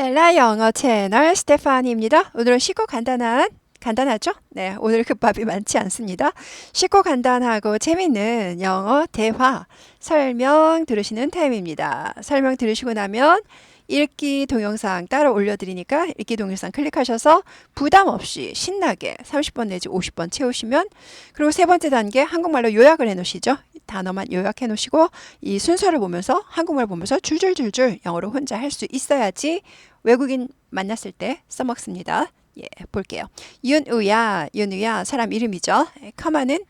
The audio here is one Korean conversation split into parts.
헬라 영어 채널 스테파니입니다. 오늘은 쉽고 간단한 간단하죠? 네, 오늘 급밥이 많지 않습니다. 쉽고 간단하고 재밌는 영어 대화 설명 들으시는 타임입니다. 설명 들으시고 나면 읽기 동영상 따로 올려드리니까 읽기 동영상 클릭하셔서 부담 없이 신나게 30번 내지 50번 채우시면 그리고 세 번째 단계 한국말로 요약을 해 놓으시죠. 단어만 요약해 놓으시고 이 순서를 보면서 한국말 보면서 줄줄줄줄 영어로 혼자 할 수 있어야지 외국인 만났을 때 써먹습니다. 예, 볼게요. 윤우야, 윤우야 사람 이름이죠. 커마는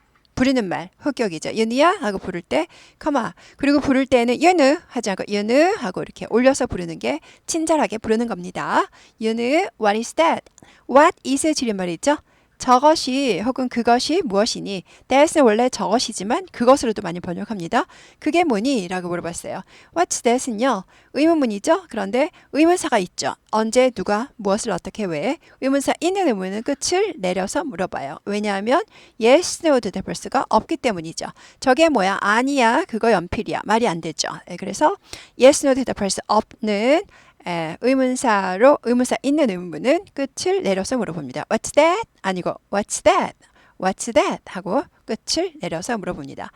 부르는 말, 흑격이죠. 윤우야 하고 부를 때 커마. 그리고 부를 때는 윤우 하지 않고 윤우 하고 이렇게 올려서 부르는 게 친절하게 부르는 겁니다. 윤우, what is that? What is 줄임말이죠. 저것이 혹은 그것이 무엇이니? that은 원래 저것이지만 그것으로도 많이 번역합니다. 그게 뭐니? 라고 물어봤어요. What's that은요? 의문문이죠. 그런데 의문사가 있죠. 언제 누가 무엇을 어떻게 왜? 의문사 있는 의문은 끝을 내려서 물어봐요. 왜냐하면 yes, no 대답할 수가 없기 때문이죠. 저게 뭐야? 아니야. 그거 연필이야. 말이 안 되죠. 예, 그래서 yes, no 대답할 수 없는 에, 의문사로 의문사 있는 의문은 끝을 내려서 물어봅니다. What's that? 아니고 What's that? What's that? 하고 끝을 내려서 물어봅니다.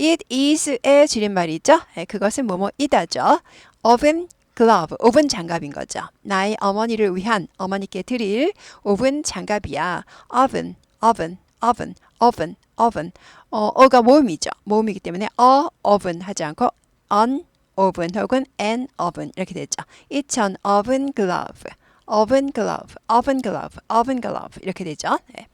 It is의 줄임말이죠. 에, 그것은 뭐뭐이다죠. oven glove, 오븐 장갑인 거죠. 나의 어머니를 위한 어머니께 드릴 오븐 장갑이야. oven, oven, oven, oven, oven. 어, 어가 모음이죠. 모음이기 때문에 a oven 하지 않고 on oven 혹은 an oven 이렇게 되죠. It's an oven glove. oven glove, oven glove, oven glove 이렇게 되죠. 네.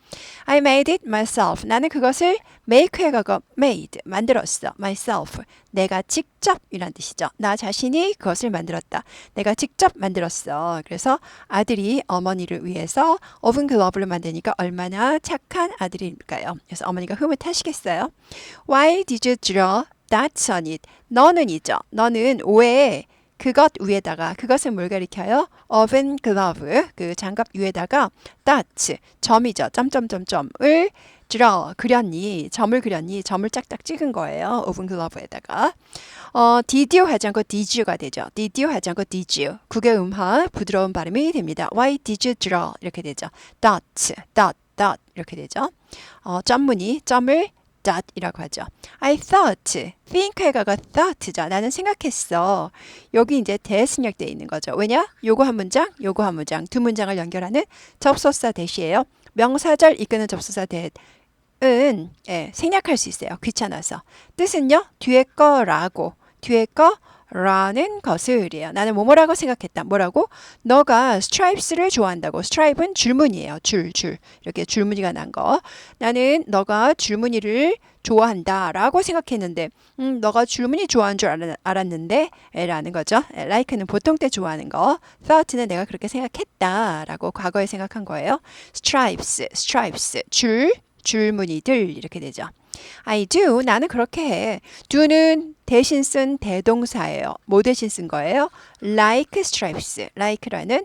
I made it myself. 나는 그것을 make 해가고 made 만들었어. myself. 내가 직접이란 뜻이죠. 나 자신이 그것을 만들었다. 내가 직접 만들었어. 그래서 아들이 어머니를 위해서 오븐 글러브를 만드니까 얼마나 착한 아들일까요? 그래서 어머니가 흐뭇하시겠어요. Why did you draw that's on it. 너는 이죠. 너는 왜 그것 위에다가 그것을 뭘 가리켜요? oven glove 그 장갑 위에다가 that's 점이죠. 점점점점을 draw 그렸니? 점을 그렸니? 점을 짝짝 찍은 거예요. oven glove에다가 어, did you 하지 않고 did you가 되죠. did you 하지 않고 did you 국의 음화 부드러운 발음이 됩니다. Why did you draw 이렇게 되죠. dot dot dot 이렇게 되죠. 어, 점문이 점을 dot이라고 하죠. I thought, think에 가가 thought죠. 나는 생각했어. 여기 이제 대신역돼 있는 거죠. 왜냐? 요거 한 문장, 요거 한 문장, 두 문장을 연결하는 접속사 대시예요. 명사절 이끄는 접속사 대 은 예, 생략할 수 있어요. 귀찮아서. 뜻은요? 뒤에 거라고, 뒤에 거 라는 것을이에요. 나는 뭐뭐라고 생각했다. 뭐라고? 너가 stripes를 좋아한다고. stripe은 줄무늬예요. 줄, 줄. 이렇게 줄무늬가 난 거. 나는 너가 줄무늬를 좋아한다 라고 생각했는데, 음, 너가 줄무늬 좋아하는 줄 알았, 는데 라는 거죠. like는 보통 때 좋아하는 거. thought는 내가 그렇게 생각했다 라고 과거에 생각한 거예요. stripes, stripes, 줄, 줄무늬들 이렇게 되죠. I do. 나는 그렇게 해. do는 대신 쓴 대동사예요. 뭐 대신 쓴 거예요? like stripes. like라는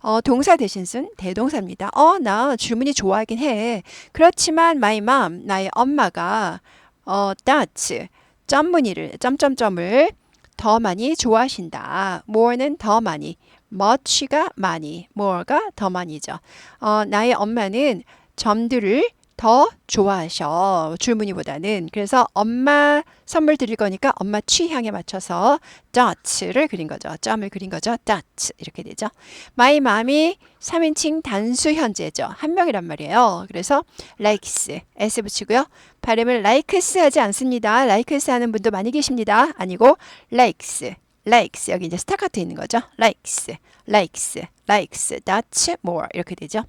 어, 동사 대신 쓴 대동사입니다. 어, 나 줄무늬 좋아하긴 해. 그렇지만 my mom, 나의 엄마가 어, that 점무늬를 점점점을 더 많이 좋아하신다. more는 더 많이, much가 많이, more가 더 많이죠. 어, 나의 엄마는 점들을 더 좋아하셔. 줄무늬보다는. 그래서 엄마 선물 드릴 거니까 엄마 취향에 맞춰서 dot를 그린 거죠. 점을 그린 거죠. dot. 이렇게 되죠. my mom이 3인칭 단수 현재죠. 한 명이란 말이에요. 그래서 likes. s 붙이고요. 발음을 likes 하지 않습니다. likes 하는 분도 많이 계십니다. 아니고 likes. Likes 여기 이제 스타카트 있는 거죠. likes, likes, likes, that's more 이렇게 되죠.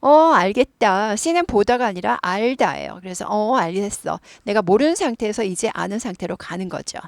어 알겠다. C는 보다가 아니라 알다예요. 그래서 어 알겠어. 내가 모르는 상태에서 이제 아는 상태로 가는 거죠.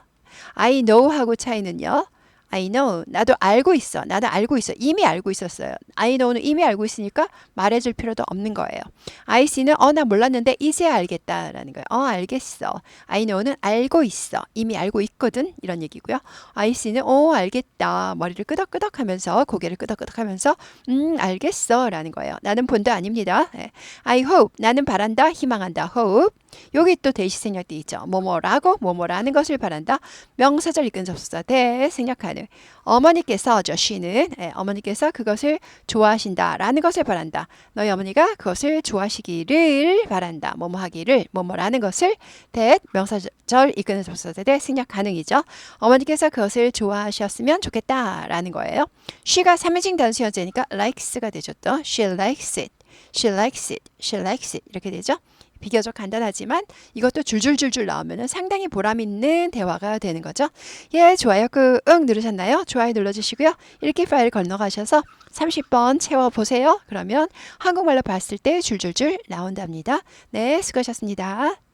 I know 하고 차이는요. I know. 나도 알고 있어. 나도 알고 있어. 이미 알고 있었어요. I know는 이미 알고 있으니까 말해줄 필요도 없는 거예요. I see는 어, 나 몰랐는데 이제 알겠다라는 거예요. 어, 알겠어. I know는 알고 있어. 이미 알고 있거든. 이런 얘기고요. I see는 어, 알겠다. 머리를 끄덕끄덕 하면서 고개를 끄덕끄덕 하면서 음, 알겠어. 라는 거예요. 나는 본도 아닙니다. 네. I hope. 나는 바란다. 희망한다. hope. 여기 또 대시 생략돼 있죠. 뭐뭐라고 뭐뭐라는 것을 바란다. 명사절 이끈 접수사 대 생략하는 어머니께서 저 she는 예, 어머니께서 그것을 좋아하신다라는 것을 바란다. 너희 어머니가 그것을 좋아하시기를 바란다. 뭐뭐 하기를 뭐뭐라는 것을 대 명사절 이끄는 접수사 대 생략 가능이죠. 어머니께서 그것을 좋아하셨으면 좋겠다라는 거예요. she가 3인칭 단수 현재니까 likes가 되죠. 또 she likes it. She likes it. She likes it. 이렇게 되죠. 비교적 간단하지만 이것도 줄줄줄줄 나오면 상당히 보람 있는 대화가 되는 거죠. 예, 좋아요. 그응 누르셨나요? 좋아요 눌러주시고요. 읽기 파일 건너가셔서 30번 채워보세요. 그러면 한국말로 봤을 때 줄줄줄 나온답니다. 네, 수고하셨습니다.